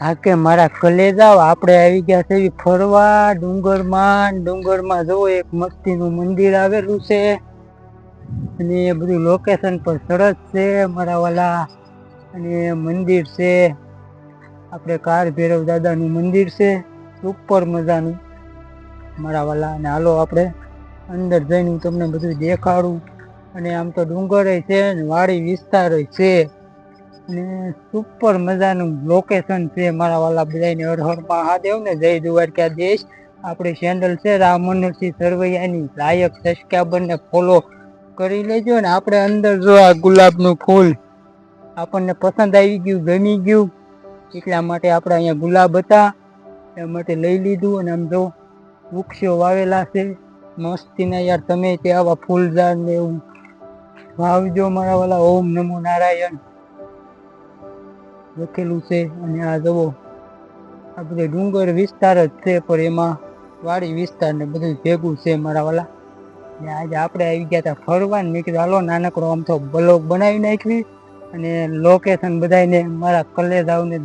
હા કે મારા કલેજાઓ આપણે આવી ગયા છે ફરવા, ડુંગરમાં ડુંગરમાં જુઓ, એક મસ્તીનું મંદિર આવેલું છે. અને એ બધું લોકેશન પણ સરસ છે, મારા વાલા. અને મંદિર છે, આપણે કાર ભૈરવ દાદાનું મંદિર છે સુપર મજાનું, મારા વાલા. અને હાલો આપણે અંદર જઈને હું તમને બધું દેખાડું. અને આમ તો ડુંગરે છે ને વાડી વિસ્તાર છે. ને સુપર મજાનું લોકેશન છે મારા વાલા બધાને અરહર હર મહાદેવ ને જય દ્વારકાધીશ. આપણી ચેનલ છે રામ મનોહરસિંહ સરવૈયાની. લાયક સબસ્ક્રાઈબર ને ફોલો કરી લેજો ને આપણે અંદર જો આ ગુલાબનું ફૂલ આપણને પસંદ આવી ગયું, ગમી ગયું, એટલા માટે આપણે અહીંયા ગુલાબ હતા. એ માટે લઈ લીધું અને આમ જો વૃક્ષો વાવેલા છે. મસ્તીના યાર તમે તે આવા ફૂલઝાડ ને એવું વાવજો મારા વાલા. ઓમ નમો નારાયણ. લખેલું છે અને આ જવો આ બધે ડુંગર વિસ્તાર જ છે, પણ એમાં વાડી વિસ્તાર ને બધું ભેગું છે મારા વાલા. ને આજે આપણે આવી ગયા હતા ફરવા ને મેં હાલો નાનકડો આમ તો બ્લોગ બનાવી નાખવી અને લોકેશન બધાને મારા કલેજાઓને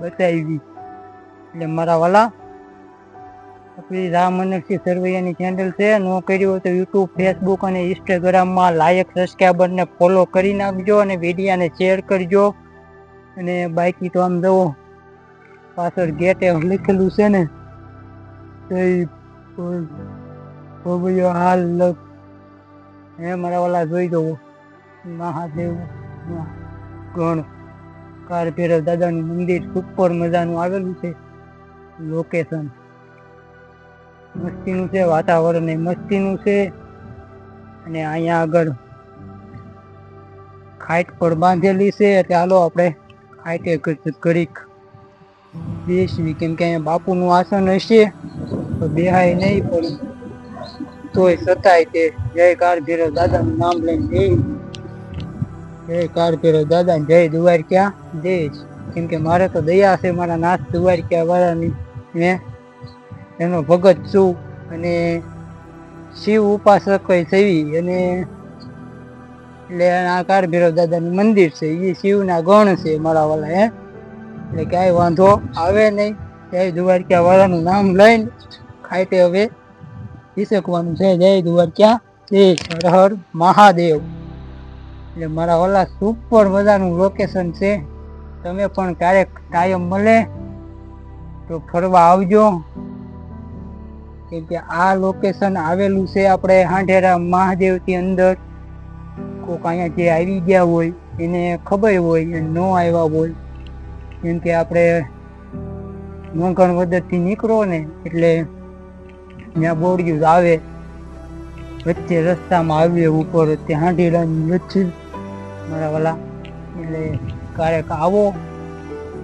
બતાવી. એટલે મારા વાલા, આપણી રામ મનકસિંહ સરવૈયાની ચેનલ છે, ન કર્યું હોય તો યુટ્યુબ ફેસબુક અને ઇન્સ્ટાગ્રામમાં લાયક સબસ્ક્રાઈબરને ફોલો કરી નાખજો અને વિડીયાને શેર કરજો. અને બાકી તો આમ જવો પાછળ ગેટે લખેલું છે ને જય હાલ લખ હે, મારા વાલા જોઈ જવો મહાદેવ ગણ કાર ભેરવ દાદાનું મંદિર સુપર મજાનું આવેલું છે લોકેશન મસ્તીનું છે વાતાવરણ એ મસ્તીનું છે, અને અહીંયા આગળ ખાઈટ પર બાંધેલી છે, એટલે હાલો આપણે ખાઈટે કરીક બેસવી કેમ કે અહીંયા બાપુનું આસન હશે, તો બેહાય નહીં, પણ તોય છતાંય તે. જય કાર ભીરો દાદાનું નામ લઈને જઈ જય કાર ભીરો દાદા જય દુવારક્યા દેશ કેમ કે મારે તો દયા છે, મારા નાથ દ્વારકા વાળાની. હે? એનો ભગત છું, અને શિવ ઉપાસક સેવી અને એટલે આ કારભીરવ દાદાનું મંદિર છે એ શિવના ગણ છે મારા વાલા, હે? એટલે ક્યાંય વાંધો આવે નહીં. જય દ્વારકા વાળાનું નામ લઈને ખાઈટે હવે ઈસકવાનું છે. જય દ્વારકા, જય હર મહાદેવ. એટલે મારા ઓલા સુપર મજાનું લોકેશન છે. તમે પણ ક્યારેક ટાઈમ મળે તો ફરવા આવજો. કેમ કે આ લોકેશન આવેલું છે આપણે હાંઢેરા મહાદેવથી અંદર. કોક અહીંયા જે આવી ગયા હોય, એને ખબર હોય ન આવ્યા હોય. કેમ કે આપણે મોંઘણ વદરથી નીકળો ને, એટલે ત્યાં બોર્ડિયું આવે. વચ્ચે રસ્તામાં આવીએ ઉપર તે હાંઢેરાની વચ્ચે મારા વાલા. એટલે ક્યારેક આવો,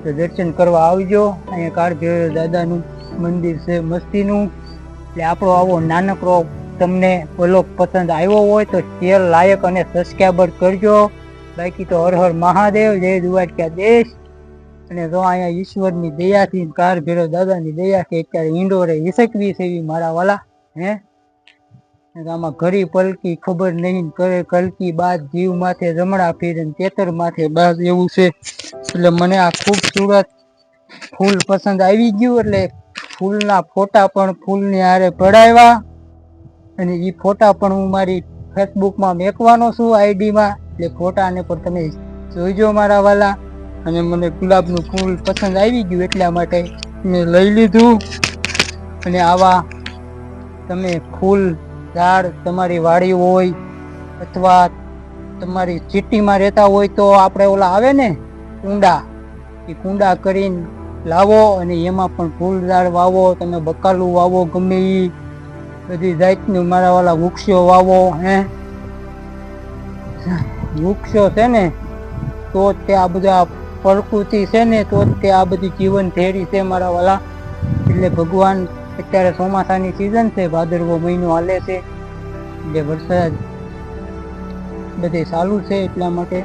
તો દર્શન કરવા આવજો. અહીંયા કાળભૈરવ દાદાનું મંદિર છે, મસ્તીનું. એટલે આપણો આવો નાનકડો તમને બ્લોગ પસંદ આવ્યો હોય તો શેર લાયક અને સબસ્ક્રાઈબર કરજો. બાકી તો હર હર મહાદેવ, જય દ્વારકા દેશ. અને જો અહીંયા ઈશ્વરની દયાથી, કાર ભેરો દાદાની દયાથી અત્યારે ઈંડોરે હિસકવી છે એવી મારા વાલા, હે? આમાં ઘરી પલકી ખબર નહીં, કરે, કલકી બાદ જીવ માથે જમણા ફીરે તેતર માથે બાદ એવું છે. એટલે મને આ ખૂબસૂરત ફૂલ પસંદ આવી ગયું, એટલે ફૂલના ફોટા પણ ફૂલની હારે પડાવ્યા. અને એ ફોટા પણ હું મારી ફેસબુકમાં મેકવાનો છું આઈડીમાં. એટલે ફોટાને પણ તમે જોઈજો મારા વાલા. અને મને ગુલાબનું ફૂલ પસંદ આવી ગયું એટલા માટે મેં લઈ લીધું. અને આવા તમે ફૂલ, ઝાડ તમારી વાડી હોય અથવા તમારી સિટીમાં રહેતા હોય તો આપણે ઓલા આવે ને કુંડા, એ કુંડા કરીને લાવો અને એમાં પણ ફૂલ, ઝાડ વાવો, તમે બકાલું વાવો ગમે એ બધી જાતનું મારા વાળા વૃક્ષો વાવો, હે? વૃક્ષો છે ને, તો જ તે આ બધા પ્રકૃતિ છે ને, તો જ તે આ બધી જીવન થેરી છે મારા વાલા એટલે ભગવાન અત્યારે ચોમાસાની સિઝન છે, ભાદરવો મહિનો હાલે છે. એટલે વરસાદ બધે ચાલુ છે એટલા માટે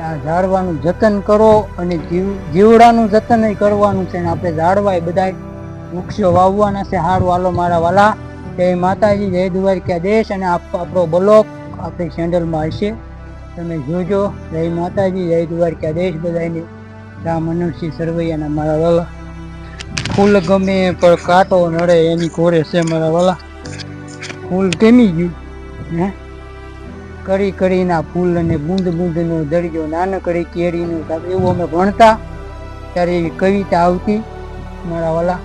આ ઝાડવાનું જતન કરો અને જીવ, જીવડાનું જતન કરવાનું છે ને, આપણે ઝાડવાય બધા વૃક્ષો વાવવાના છે, હાડ વાલો મારા વાલા. જય માતાજી, જય દ્વારકા દેશ અને આપ- આપણો બ્લોક આપણી ચેનલમાં હશે. તમે જોજો, જય માતાજી, જય દ્વારકા દેશ બધાને. રામ મનુષ્ય સરવૈયાના મારા વાલા. ફૂલ ગમે પણ કાંટો નડે એની કોરે છે મારા વાલા. ફૂલ કેમી ગયું, હે? કરી કરીના ફૂલ અને બૂંદ બૂંદનો દરિયો નાનકડી કેરીનું એવું અમે ભણતા. ત્યારે એવી કવિતા આવતી, મારા વાલા.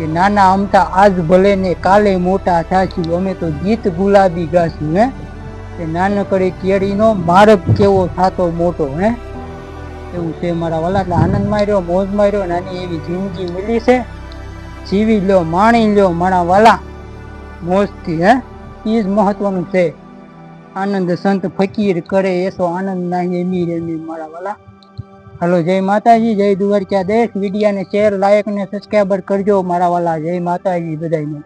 કે નાના અમતા આજ ભલે ને કાલે મોટા થાશું, અમે તો ગીત ગુલાબી ગાશું, હે? કે નાનકડી કેળીનો માર્ગ કેવો થાતો મોટો, હે? એવું છે મારા વાલા, એટલે આનંદ માર્યો, મોજ માર્યો, નાની એવી જિંદગી મળી છે. જીવી લ્યો, માણી લ્યો મારા વાલા, મોજથી, હે? એ જ મહત્વનું છે. આનંદ સંત ફકીર કરે એસો આનંદ નહીં, એમી રેમી મારા વાલા. હલો, જય માતાજી, જય દ્વારકા દેશ મીડિયાને શેર લાયક ને સબસ્ક્રાઈબર કરજો, મારા વાલા. જય માતાજી બધાને